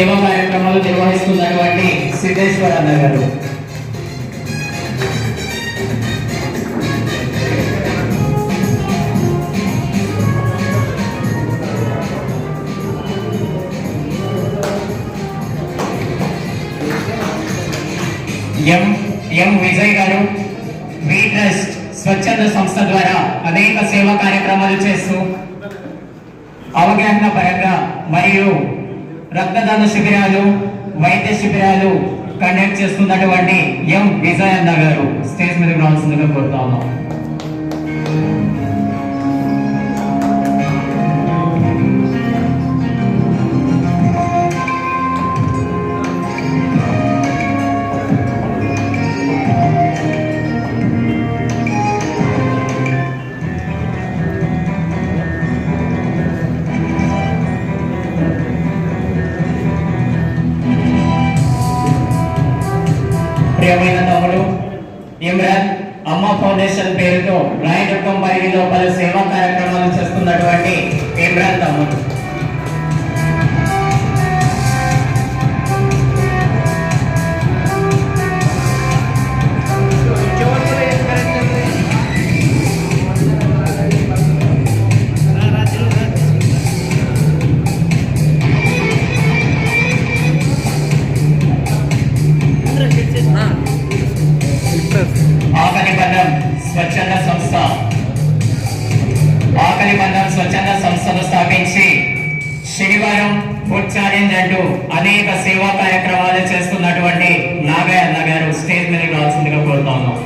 సేవా కార్యక్రమాలు నిర్వహిస్తున్నటువంటి సిద్ధేశ్వర అన్న గారు. ఎం ఎం విజయ్ గారు వి ట్రస్ట్ స్వచ్ఛంద సంస్థ ద్వారా అనేక సేవా కార్యక్రమాలు చేస్తూ అవగాహన పరంగా మరియు రక్తదాన శిబిరాలు వైద్య శిబిరాలు కండక్ట్ చేస్తున్నటువంటి ఎం విజయ్ అన్న గారు. స్టేజ్ మీద రావాల్సిందిగా కోరుతా ఉన్నాం. ప్రియమైన తమ్ముడు ఇమ్రాన్ అమ్మ ఫౌండేషన్ పేరుతో రాయదుర్గం పరిధిలో పలు సేవా కార్యక్రమాలు చేస్తున్నటువంటి ఇమ్రాన్ తమ్ముడు. అంటూ అనేక సేవా కార్యక్రమాలు చేస్తున్నటువంటి నాగయ్య అన్న గారు స్టేజ్ మీద రావాల్సిందిగా కోరుతా ఉన్నాం.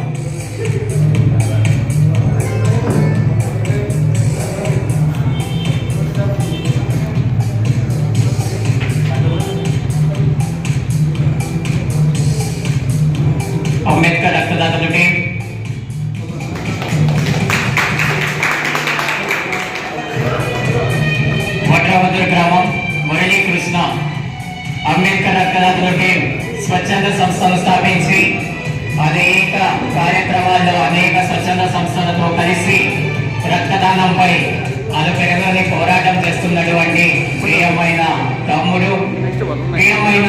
అంబేద్కర్ రక్తదాతలకి స్వచ్ఛంద సంస్థను స్థాపించి అనేక కార్యక్రమాల్లో అనేక స్వచ్ఛంద సంస్థలతో కలిసి రక్తదానంపై అలుపెరగని పోరాటం చేస్తున్నటువంటి ప్రియమైన తమ్ముడు ప్రియమైన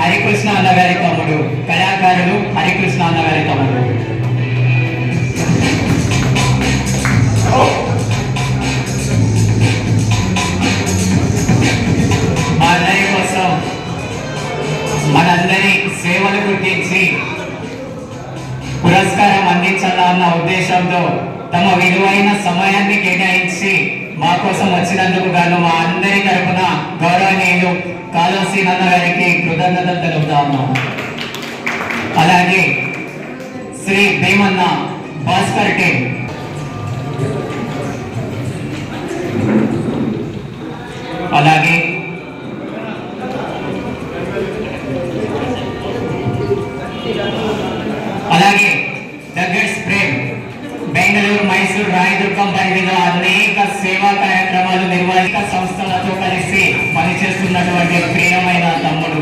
హరికృష్ణ అన్నగారి తమ్ముడు కళాకారుడు హరికృష్ణ అన్నగారి తమ్ముడు. మా అందరి కోసం మనందరి సేవలు గుర్తించి పురస్కారం అందించాలన్న ఉద్దేశంతో తమ విలువైన సమయాన్ని కేటాయించి మా కోసం వచ్చినందుకు గాను మా అందరి తరపున గౌరవనీయులు కాళోసి నన్న గారికి కృతజ్ఞతలు తెలుపుతా ఉన్నాము అలాగే శ్రీ భీమన్న భాస్కర్ టీం. అలాగే పనిచేస్తున్నటువంటి ప్రియమైన తమ్ముడు.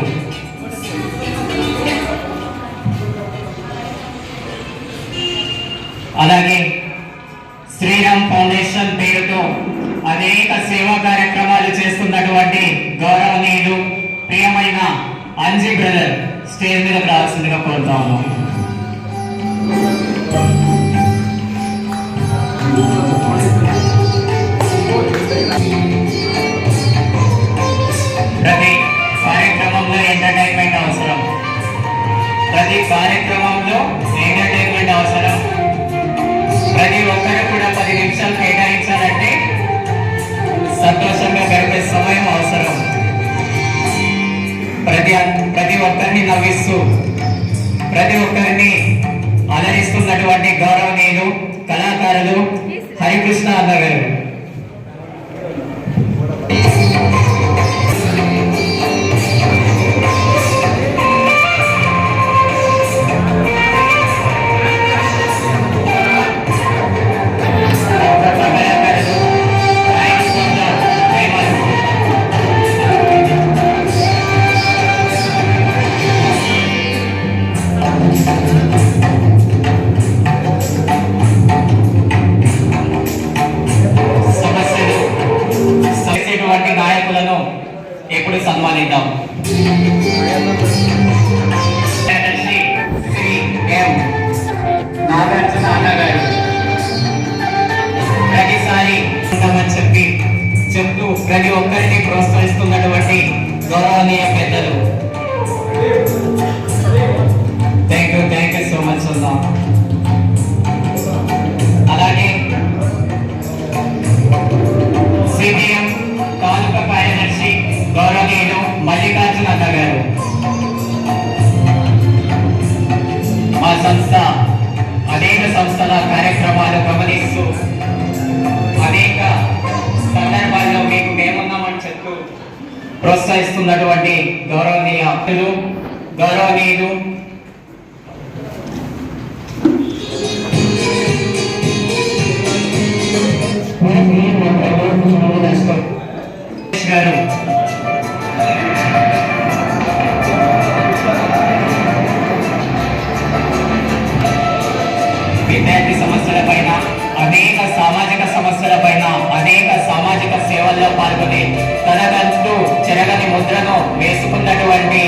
అలాగే శ్రీరామ్ ఫౌండేషన్ పేరుతో అనేక సేవా కార్యక్రమాలు చేస్తున్నటువంటి గౌరవనీయులు ప్రియమైన అంజీ బ్రదర్ స్టేజ్ మీద రావాల్సిందిగా కోరుతాము ప్రతి కార్యక్రమంలో ఎంటర్టైన్మెంట్ అవసరం. ప్రతి ఒక్కరు కూడా పది నిమిషాలు కేటాయించాలంటే సంతోషంగా గడిపే సమయం అవసరం. ప్రతి ప్రతి ఒక్కరిని నవ్విస్తూ ప్రతి ఒక్కరిని అలరిస్తున్నటువంటి గౌరవనీయులు కళాకారులు హరికృష్ణ అన్నగారు సన్మానిద్దాం. నాగార్జున అన్నగారు. ప్రతిసారి చెప్పి చెప్తూ ప్రతి ఒక్కరిని ప్రోత్సహిస్తున్నటువంటి గౌరవనీయ పెద్దలు. Thank you thank you so much ఉందాం మా సంస్థ అనేక సంస్థల కార్యక్రమాలు గమనిస్తూ అనేక సందర్భాల్లో మీకు మేమున్నామని చెప్తూ ప్రోత్సహిస్తున్నటువంటి గౌరవనీయ అప్పులు గౌరవనీయులు. గారు సేవల్లో తనకంటూ చెరగని ముద్రను వేసుకున్నటువంటి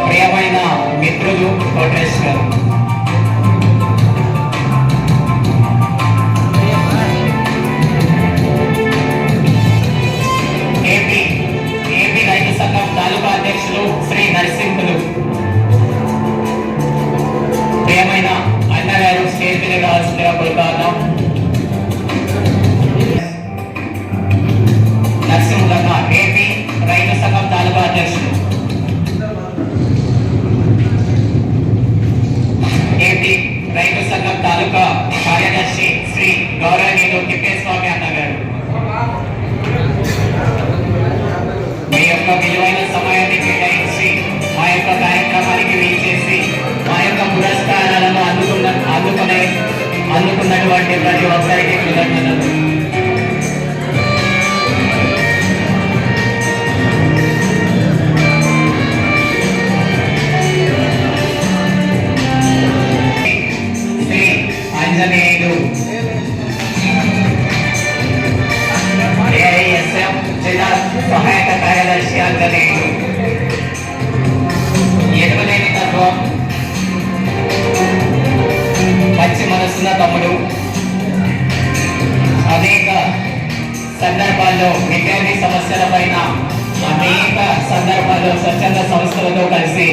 ప్రియమైన మిత్రులు కోటేష్ సందర్భాల్లో విద్యార్థి సమస్యల పైన అనేక సందర్భాల్లో స్వచ్ఛంద సంస్థలతో కలిసి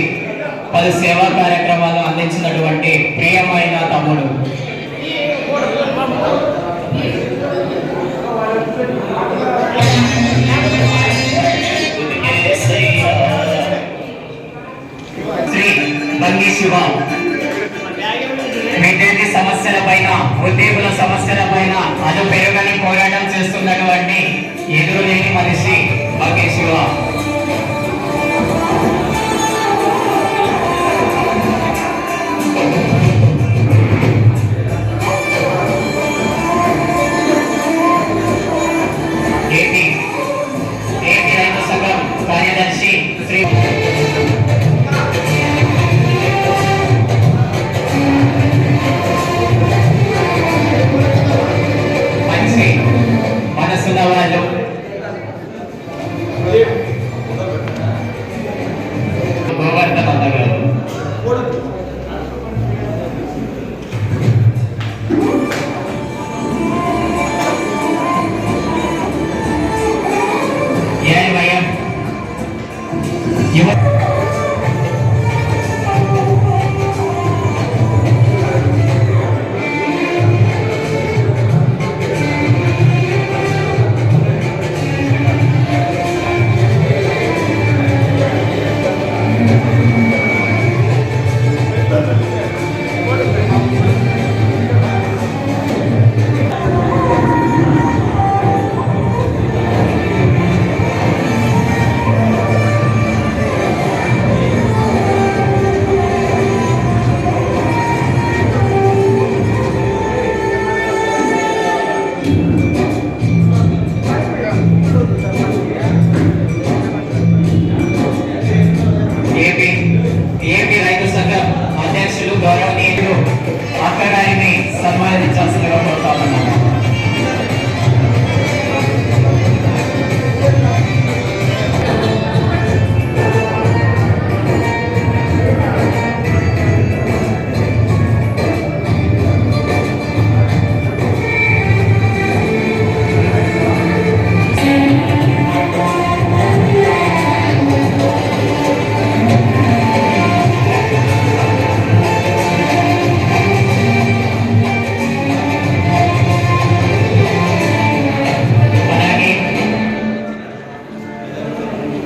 పలు సేవా కార్యక్రమాలు అందించినటువంటి ప్రియమైన తమ్ముడు. శ్రీ బంగి శివ. విద్యార్థి పైన ఉద్యోగుల సమస్యల పైన అను పోరాటం చేస్తున్నటువంటి ఎదురులేని మనిషి బంగి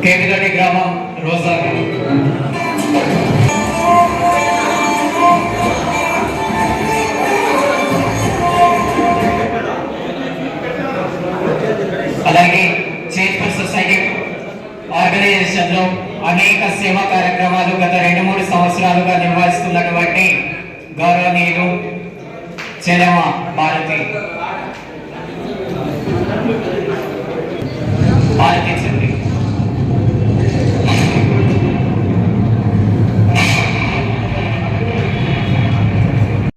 చివరి గ్రామం రోజా అలాగే చేత్పూర్ సొసైటీ ఆర్గనైజేషన్లో అనేక సేవా కార్యక్రమాలు గత రెండు మూడు సంవత్సరాలుగా నిర్వహిస్తున్నటువంటి గౌరవనీయులు చెలమ భారతి భారతి